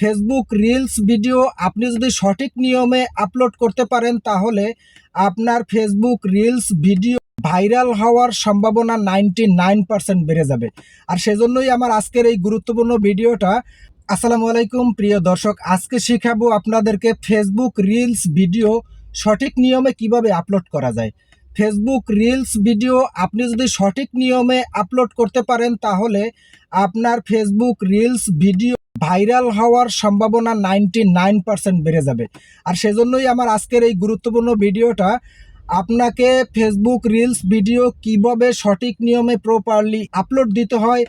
Facebook reels video আপনি যদি সঠিক নিয়মে আপলোড করতে পারেন, তাহলে আপনার ফেসবুক রিলস ভিডিও ভাইরাল হওয়ার সম্ভাবনা নাইনটি নাইন পার্সেন্ট বেড়ে যাবে। আর সেজন্যই আমার আজকের এই গুরুত্বপূর্ণ ভিডিওটা, আসসালামু আলাইকুম প্রিয় দর্শক, আজকে শেখাবো আপনাদেরকে ফেসবুক রিলস ভিডিও সঠিক নিয়মে কীভাবে আপলোড করা যায়। ফেসবুক রিলস ভিডিও আপনি যদি সঠিক নিয়মে আপলোড করতে পারেন, তাহলে আপনার ফেসবুক রিলস ভিডিও ভাইরাল হওয়ার সম্ভাবনা নাইনটি নাইন পার্সেন্ট বেড়ে যাবে। আর সেজন্যই আমার আজকের এই গুরুত্বপূর্ণ ভিডিওটা আপনাকে ফেসবুক রিলস ভিডিও কীভাবে সঠিক নিয়মে প্রপারলি আপলোড দিতে হয়,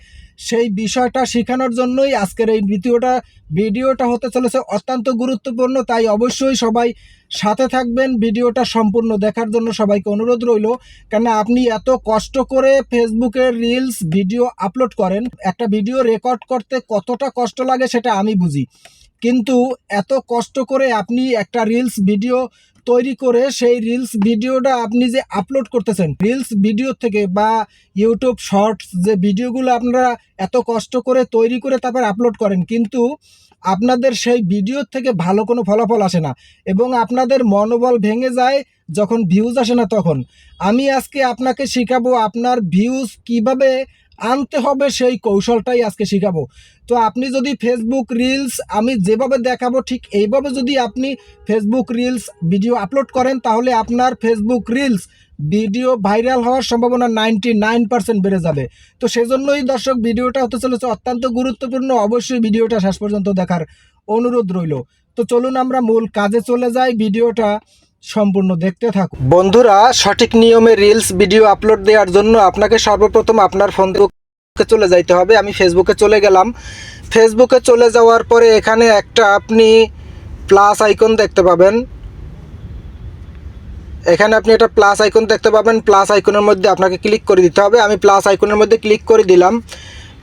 সেই বিষয়টা শেখানোর জন্যই আজকের এই ভিডিওটা। ভিডিওটা হতে চলেছে অত্যন্ত গুরুত্বপূর্ণ, তাই অবশ্যই সবাই সাথে থাকবেন। ভিডিওটা সম্পূর্ণ দেখার জন্য সবাইকে অনুরোধ রইল। কেন আপনি এত কষ্ট করে ফেসবুকের রিলস ভিডিও আপলোড করেন, একটা ভিডিও রেকর্ড করতে কতটা কষ্ট লাগে সেটা আমি বুঝি। কিন্তু এত কষ্ট করে আপনি একটা রিলস ভিডিও তৈরি করে সেই রিলস ভিডিওটা আপনি যে আপলোড করতেছেন রিলস ভিডিও থেকে বা ইউটিউব শর্টস যে ভিডিওগুলো আপনারা এত কষ্ট করে তৈরি করে তারপর আপলোড করেন, কিন্তু আপনাদের সেই ভিডিওর থেকে ভালো কোনো ফলাফল আসে না এবং আপনাদের মনোবল ভেঙে যায় যখন ভিউজ আসে না তখন। আমি আজকে আপনাকে শেখাবো আপনার ভিউজ কীভাবে আনতে হবে সেই কৌশলটাই আজকে শেখাবো। তো আপনি যদি ফেসবুক রিলস আমি যেভাবে দেখাবো ঠিক এইভাবে যদি আপনি ফেসবুক রিলস ভিডিও আপলোড করেন, তাহলে আপনার ফেসবুক রিলস ভিডিও ভাইরাল হওয়ার সম্ভাবনা নাইনটি নাইন পার্সেন্ট বেড়ে যাবে। তো সেজন্যই দর্শক, ভিডিওটা হতে চলেছে অত্যন্ত গুরুত্বপূর্ণ। অবশ্যই ভিডিওটা শেষ পর্যন্ত দেখার অনুরোধ রইল। তো চলুন আমরা মূল কাজে চলে যাই। ভিডিওটা সম্পূর্ণ দেখতে থাকুন। বন্ধুরা, সঠিক নিয়মে রিলস ভিডিও আপলোড দেওয়ার জন্য আপনাকে সর্বপ্রথম আপনার ফোন চলে যাইতে হবে। আমি ফেসবুকে চলে গেলাম। ফেসবুকে চলে যাওয়ার পরে এখানে একটা আপনি প্লাস আইকন দেখতে পাবেন। এখানে আপনি একটা প্লাস আইকন দেখতে পাবেন। প্লাস আইকনের মধ্যে আপনাকে ক্লিক করে দিতে হবে। আমি প্লাস আইকনের মধ্যে ক্লিক করে দিলাম।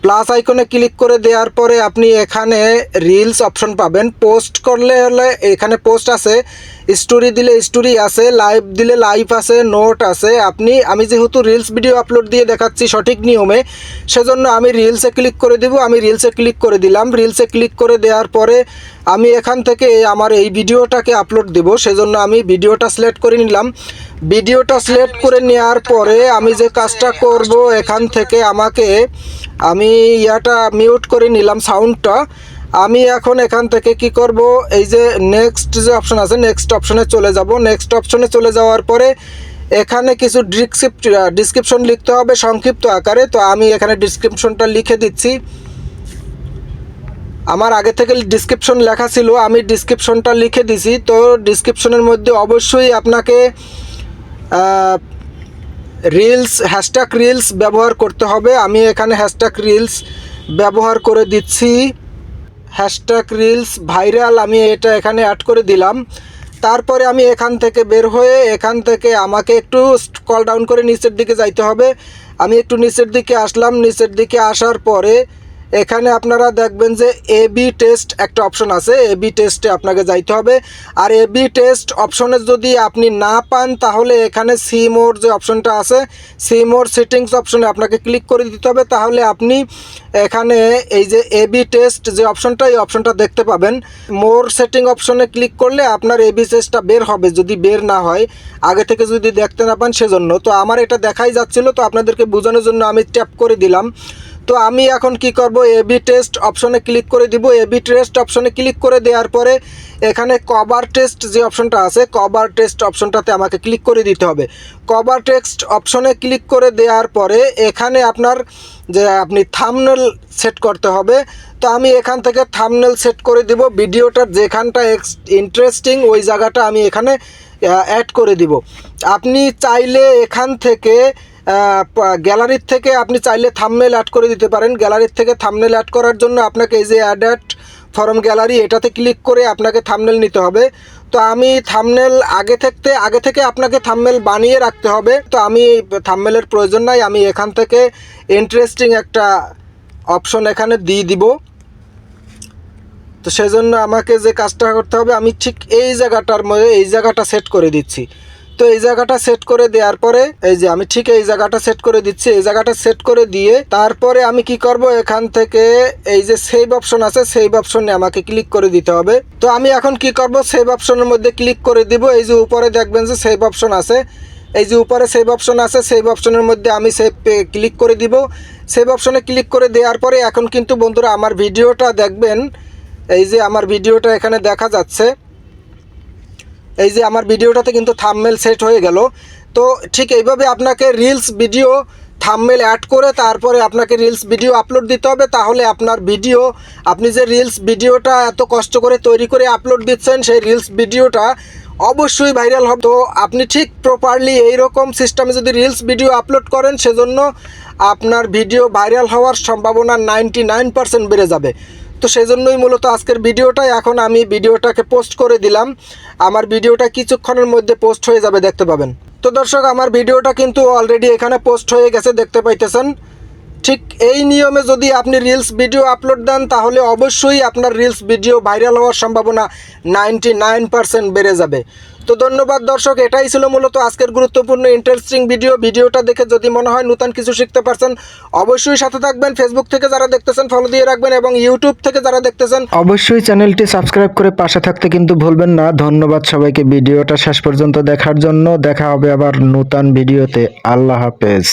প্লাস আইকনে ক্লিক করে দেওয়ার পরে আপনি এখানে রিলস অপশন পাবেন। পোস্ট করলে হলে এখানে পোস্ট আছে। স্টোরি দিলে স্টোরি আছে লাইভ দিলে লাইভ আছে নোট আছে। আপনি, আমি যেহেতু রিলস ভিডিও আপলোড দিয়ে দেখাচ্ছি সঠিক নিয়মে, সেজন্য আমি রিলসে ক্লিক করে দেব, আমি রিলসে ক্লিক করে দিলাম। রিলসে ক্লিক করে দেওয়ার পরে আমি এখান থেকে আমার এই ভিডিওটাকে আপলোড দেব, সেজন্য আমি ভিডিওটা সিলেক্ট করে নিলাম। ভিডিওটা সিলেক্ট করে নেওয়ার পরে আমি যে কাজটা করব, এখান থেকে আমাকে আমি ইয়াটা মিউট করে নিলাম সাউন্ডটা আমি এখন এখান থেকে কি করব? এই যে নেক্সট যে অপশন আছে নেক্সট অপশনে চলে যাব। নেক্সট অপশনে চলে যাওয়ার পরে এখানে কিছু ডিসক্রিপশন লিখতে হবে সংক্ষিপ্ত আকারে। তো আমি এখানে ডিসক্রিপশনটা লিখে দিচ্ছি। আমার আগে থেকে ডিসক্রিপশন লেখা ছিল, আমি ডিসক্রিপশনটা লিখে দিছি। তো ডিসক্রিপশনের মধ্যে অবশ্যই আপনাকে রিলস হ্যাশট্যাগ রিলস ব্যবহার করতে হবে। আমি এখানে হ্যাশট্যাগ রিলস ব্যবহার করে দিচ্ছি। হ্যাশট্যাগ রিলস ভাইরাল, আমি এটা এখানে অ্যাড করে দিলাম। তারপরে আমি এখান থেকে বের হয়ে এখান থেকে আমাকে একটু কল ডাউন করে নিচের দিকে যাইতে হবে। আমি একটু নিচের দিকে আসলাম। নিচের দিকে আসার পরে এখানে আপনারা দেখবেন যে এ বি টেস্ট একটা অপশন আছে। এ বি টেস্টে আপনাকে যাইতে হবে। আর এ বি টেস্ট অপশনে যদি আপনি না পান, তাহলে এখানে সি মোর যে অপশনটা আছে সি মোর সেটিংস অপশনে আপনাকে ক্লিক করে দিতে হবে। তাহলে আপনি এখানে এই যে এ বি টেস্ট যে অপশনটা এই অপশনটা দেখতে পাবেন। মোর সেটিং অপশনে ক্লিক করলে আপনার এ বি টেস্টটা বের হবে, যদি বের না হয়। আগে থেকে যদি দেখতে না পান, সেজন্য। তো আমার এটা দেখাই যাচ্ছিল, তো আপনাদেরকে বোঝানোর জন্য আমি ট্যাপ করে দিলাম। তো আমি এখন কি করব? এবি টেস্ট অপশনে ক্লিক করে দিব। এবি টেস্ট অপশনে ক্লিক করে দেওয়ার পরে এখানে কভার টেস্ট যে অপশনটা আছে কভার টেস্ট অপশনটাতে আমাকে ক্লিক করে দিতে হবে। কভার টেক্সট অপশনে ক্লিক করে দেওয়ার পরে এখানে আপনার যে আপনি থামনেল সেট করতে হবে। তো আমি এখান থেকে থামনেল সেট করে দিব। ভিডিওটার যেখানটা ইন্টারেস্টিং ওই জায়গাটা আমি এখানে অ্যাড করে দিব। আপনি চাইলে এখান থেকে গ্যালারির থেকে আপনি চাইলে থামনেল অ্যাড করে দিতে পারেন। গ্যালারির থেকে থামনেল অ্যাড করার জন্য আপনাকে এই যে অ্যাড অ্যাড ফরম গ্যালারি এটাতে ক্লিক করে আপনাকে থামনেল নিতে হবে। তো আমি থামনেল আগে থাকতে আগে থেকে আপনাকে থামনেল বানিয়ে রাখতে হবে। তো আমি থামনেলের প্রয়োজন নাই। আমি এখান থেকে ইন্টারেস্টিং একটা অপশন এখানে দিয়ে দিব। তো সেজন্য আমাকে যে কাজটা করতে হবে, আমি ঠিক এই জায়গাটার মধ্যে, এই জায়গাটা সেট করে দিচ্ছি। তো এই জায়গাটা সেট করে দেওয়ার পরে, এই যে আমি ঠিক এই জায়গাটা সেট করে দিচ্ছি, এই জায়গাটা সেট করে দিয়ে তারপরে আমি কি করব? এখান থেকে এই যে সেভ অপশন আছে সেভ অপশনে আমাকে ক্লিক করে দিতে হবে। তো আমি এখন কি করব? সেভ অপশনের মধ্যে ক্লিক করে দিব। এই যে উপরে দেখবেন যে সেভ অপশন আছে। এই যে উপরে সেভ অপশন আছে সেভ অপশনের মধ্যে আমি সেভ ক্লিক করে দিব। সেভ অপশনে ক্লিক করে দেওয়ার পরে এখন কিন্তু বন্ধুরা আমার ভিডিওটা দেখবেন। এই যে আমার ভিডিওটা এখানে দেখা যাচ্ছে। এই যে আমার ভিডিওটাতে কিন্তু থামমেল সেট হয়ে গেল। তো ঠিক এইভাবে আপনাকে রিলস ভিডিও থামমেল অ্যাড করে তারপরে আপনাকে রিলস ভিডিও আপলোড দিতে হবে। তাহলে আপনার ভিডিও আপনি যে রিলস ভিডিওটা এত কষ্ট করে তৈরি করে আপলোড দিচ্ছেন, সেই রিলস ভিডিওটা অবশ্যই ভাইরাল হবে। তো আপনি ঠিক প্রপারলি এইরকম সিস্টেমে যদি রিলস ভিডিও আপলোড করেন, সেজন্য আপনার ভিডিও ভাইরাল হওয়ার সম্ভাবনা নাইনটি বেড়ে যাবে। তো সেই জন্যই মূলত আজকের ভিডিওটা এখন আমি ভিডিওটাকে পোস্ট করে দিলাম। আমার ভিডিওটা কিছুক্ষণের মধ্যে পোস্ট হয়ে যাবে, দেখতে পাবেন। তো দর্শক, আমার ভিডিওটা কিন্তু অলরেডি এখানে পোস্ট হয়ে গেছে, দেখতে পাইতেছেন। ঠিক এই নিয়মে যদি আপনি রিলস ভিডিও আপলোড দেন, তাহলে অবশ্যই আপনার রিলস ভিডিও ভাইরাল হওয়ার সম্ভাবনা নাইনটি বেড়ে যাবে। তো ধন্যবাদ দর্শক, এটাই ছিল মূলত আজকের গুরুত্বপূর্ণ ইন্টারেস্টিং ভিডিও। ভিডিওটা দেখে যদি মনে হয় নতুন কিছু শিখতে পারছেন, অবশ্যই সাথে থাকবেন। ফেসবুক থেকে যারা দেখতেছেন ফলো দিয়ে রাখবেন এবং ইউটিউব থেকে যারা দেখতেছেন, অবশ্যই চ্যানেলটি সাবস্ক্রাইব করে পাশে থাকতে কিন্তু ভুলবেন না। ধন্যবাদ সবাইকে। ভিডিওটা শেষ পর্যন্ত দেখার জন্য দেখা হবে আবার নতুন ভিডিওতে। আল্লাহ হাফেজ।